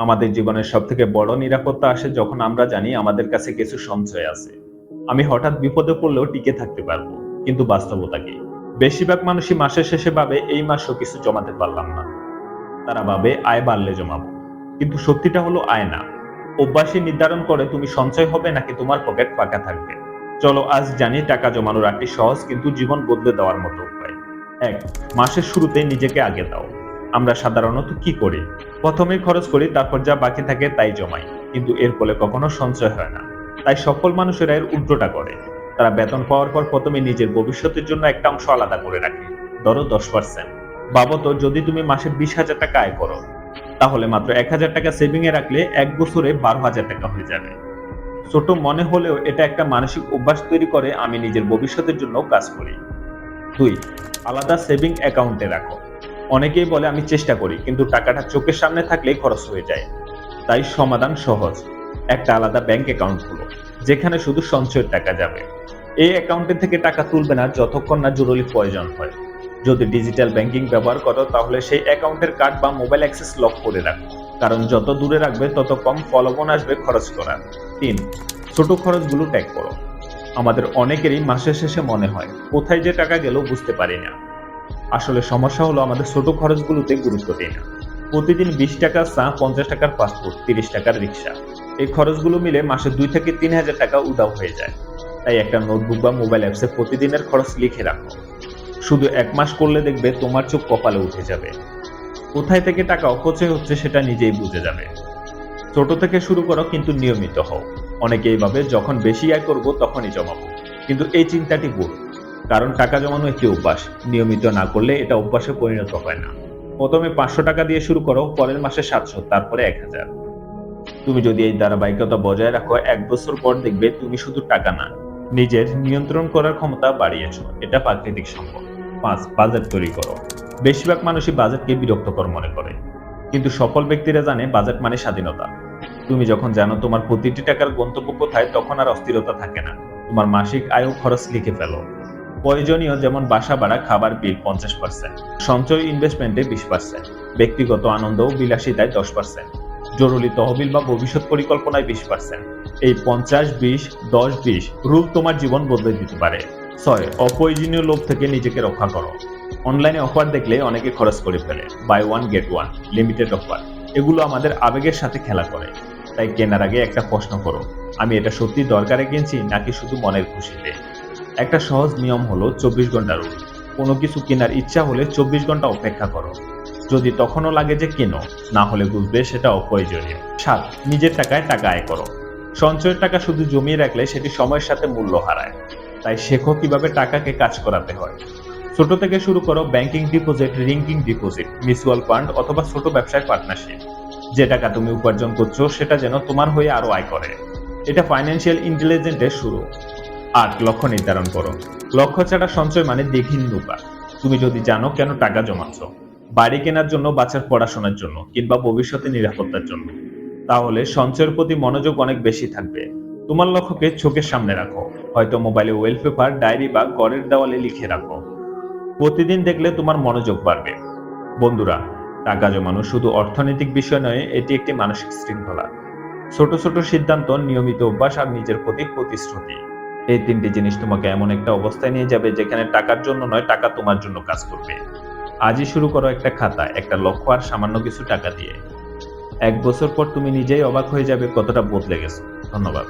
আমাদের জীবনের সব থেকে বড় নিরাপত্তা আসে যখন আমরা জানি আমাদের কাছে কিছু সঞ্চয় আছে। আমি হঠাৎ বিপদে পড়লেও টিকে থাকতে পারব, কিন্তু বাস্তবতা কি? বেশিরভাগ মানুষই মাসের শেষে ভাবে, এই মাসও কিছু জমাতে পারলাম না। তারা ভাবে, আয় বাড়লে জমাবো। কিন্তু সত্যিটা হলো আয় না। অভ্যাসই নির্ধারণ করে তুমি সঞ্চয় হবে নাকি তোমার পকেট ফাঁকা থাকবে। চলো, আজ জানি টাকা জমানোর একটি সহজ কিন্তু জীবন বদলে দেওয়ার মতো উপায়। এক, মাসের শুরুতে নিজেকে আগে দাও। আমরা সাধারণত কি করি? প্রথমেই খরচ করি, তারপর যা বাকি থাকে তাই জমাই। কিন্তু এর ফলে কখনো সঞ্চয় হয় না। তাই সফল মানুষেরা এর উল্টোটা করে। তারা বেতন পাওয়ার পর প্রথমে নিজের ভবিষ্যতের জন্য একটা অংশ আলাদা করে রাখে। ধরো দশ পার্সেন্ট বাবত যদি তুমি মাসে বিশ হাজার টাকা আয় করো, তাহলে মাত্র এক হাজার টাকা সেভিং এ রাখলে এক বছরে বারো হাজার টাকা হয়ে যাবে। ছোট মনে হলেও এটা একটা মানসিক অভ্যাস তৈরি করে আমি নিজের ভবিষ্যতের জন্য কাজ করি। দুই, আলাদা সেভিং অ্যাকাউন্টে রাখো। অনেকেই বলে, আমি চেষ্টা করি, কিন্তু টাকাটা চোখের সামনে থাকলেই খরচ হয়ে যায়। তাই সমাধান সহজ। একটা আলাদা ব্যাংক অ্যাকাউন্ট খুলো, যেখানে শুধু সঞ্চয়ের টাকা যাবে। এই অ্যাকাউন্টে থেকে টাকা তুলবে না, যতক্ষণ না জরুরি প্রয়োজন হয়। যদি ডিজিটাল ব্যাংকিং ব্যবহার করো, তাহলে সেই অ্যাকাউন্টের কার্ড বা মোবাইল অ্যাক্সেস লক করে রাখো। কারণ যত দূরে রাখবে, তত কম ফলবন আসবে খরচ করার। তিন, ছোট খরচগুলো ট্যাগ করো। আমাদের অনেকেরই মাসের শেষে মনে হয়, কোথায় যে টাকা গেল বুঝতে পারি না। আসলে সমস্যা হলো আমাদের ছোট খরচগুলোতে গুরুত্ব দিই না। প্রতিদিন বিশ টাকার চা, পঞ্চাশ টাকার পাসপোর্ট তিরিশ টাকার রিক্সা। এই খরচগুলো মিলে মাসে দুই থেকে তিন হাজার টাকা উদাও হয়ে যায়। তাই একটা নোটবুক বা মোবাইল অ্যাপসে প্রতিদিনের খরচ লিখে রাখো। শুধু এক মাস করলে দেখবে তোমার চোখ কপালে উঠে যাবে। কোথায় থেকে টাকা অপচয় হচ্ছে সেটা নিজেই বুঝে যাবে। ছোট থেকে শুরু করো কিন্তু নিয়মিত হও। অনেকে এইভাবে যখন বেশি আয় করব তখনই জমাবো। কিন্তু এই চিন্তাটি ভুল। কারণ টাকা জমানো একটি অভ্যাস। নিয়মিত না করলে এটা অভ্যাসে পরিণত হয় না। প্রথমে পাঁচশো টাকা দিয়ে শুরু করো, পরের মাসে সাতশো, তারপরে এক হাজার। তুমি যদি এই ধারাবাহিকতা বজায় রাখো, এক বছর পর দেখবে তুমি শুধু টাকা না, নিজের নিয়ন্ত্রণ করার ক্ষমতা বাড়িয়েছো। এটা প্রাকৃতিক সম্পদ। পাঁচ, বাজেট তৈরি করো। বেশিরভাগ মানুষই বাজেটকে বিরক্তকর মনে করে। কিন্তু সফল ব্যক্তিরা জানে বাজেট মানে স্বাধীনতা। তুমি যখন জানো তোমার প্রতিটি টাকার গন্তব্য কোথায়, তখন আর অস্থিরতা থাকে না। তোমার মাসিক আয় খরচ লিখে ফেলো। প্রয়োজনীয় যেমন বাসা ভাড়া, খাবার বিল পঞ্চাশ পার্সেন্ট সঞ্চয় ইনভেস্টমেন্টে বিশ পার্সেন্ট ব্যক্তিগত আনন্দ ও বিলাসিতায় দশ পার্সেন্ট জরুরি তহবিল বা ভবিষ্যৎ পরিকল্পনায় বিশ পার্সেন্ট এই পঞ্চাশ বিশ দশ বিশ রূপ তোমার জীবন বদলে দিতে পারে। ছয়, অপ্রয়োজনীয় লোভ থেকে নিজেকে রক্ষা করো। অনলাইনে অফার দেখলে অনেকে খরচ করে ফেলে। Buy one get one limited offer এগুলো আমাদের আবেগের সাথে খেলা করে। তাই কেনার আগে একটা প্রশ্ন করো, আমি এটা সত্যি দরকারে কিনছি নাকি শুধু মনের খুশিতে? একটা সহজ নিয়ম হলো চব্বিশ ঘণ্টা রুল কোনো কিছু কেনার ইচ্ছা হলে চব্বিশ ঘণ্টা অপেক্ষা করো। যদি তখনও লাগে যে কেনো, না হলে বুঝবে সেটা অপ্রয়োজনীয় সাত, নিজের টাকায় টাকা আয় করো। সঞ্চয়ের টাকা শুধু জমিয়ে রাখলে সেটি সময়ের সাথে মূল্য হারায়। তাই শেখো কীভাবে টাকাকে কাজ করাতে হয়। ছোট থেকে শুরু করো ব্যাংকিং ডিপোজিট রিঙ্কিং ডিপোজিট, মিউচুয়াল ফান্ড অথবা ছোট ব্যবসায় পার্টনারশিপ। যে টাকা তুমি উপার্জন করছ সেটা যেন তোমার হয়ে আরও আয় করে। এটা ফাইন্যান্সিয়াল ইন্টেলিজেন্টের শুরু। আট লক্ষ্য নির্ধারণ করো। লক্ষ্য ছাড়া সঞ্চয় মানে দেখিন নৌকা তুমি যদি জানো কেন টাকা জমাচ্ছ, বাড়ি কেনার জন্য, বাচ্চার পড়াশোনার জন্য, কিংবা ভবিষ্যতে নিরাপত্তার জন্য, তাহলে সঞ্চয়ের প্রতি মনোযোগ অনেক বেশি থাকবে। তোমার লক্ষ্যকে চোখের সামনে রাখো। হয়তো মোবাইলে ওয়েল পেপার ডায়েরি বা ঘরের দেওয়ালে লিখে রাখো। প্রতিদিন দেখলে তোমার মনোযোগ বাড়বে। বন্ধুরা, টাকা জমানো শুধু অর্থনৈতিক বিষয় নয়, এটি একটি মানসিক শৃঙ্খলা। ছোট ছোট সিদ্ধান্ত, নিয়মিত অভ্যাস আর নিজের প্রতি প্রতিশ্রুতি। এই তিনটি জিনিস তোমাকে এমন একটা অবস্থায় নিয়ে যাবে যেখানে টাকার জন্য নয়, টাকা তোমার জন্য কাজ করবে। আজই শুরু করো একটা খাতা, একটা লক্ষ্য আর সামান্য কিছু টাকা দিয়ে। এক বছর পর তুমি নিজেই অবাক হয়ে যাবে কতটা বদলে গেছো। ধন্যবাদ।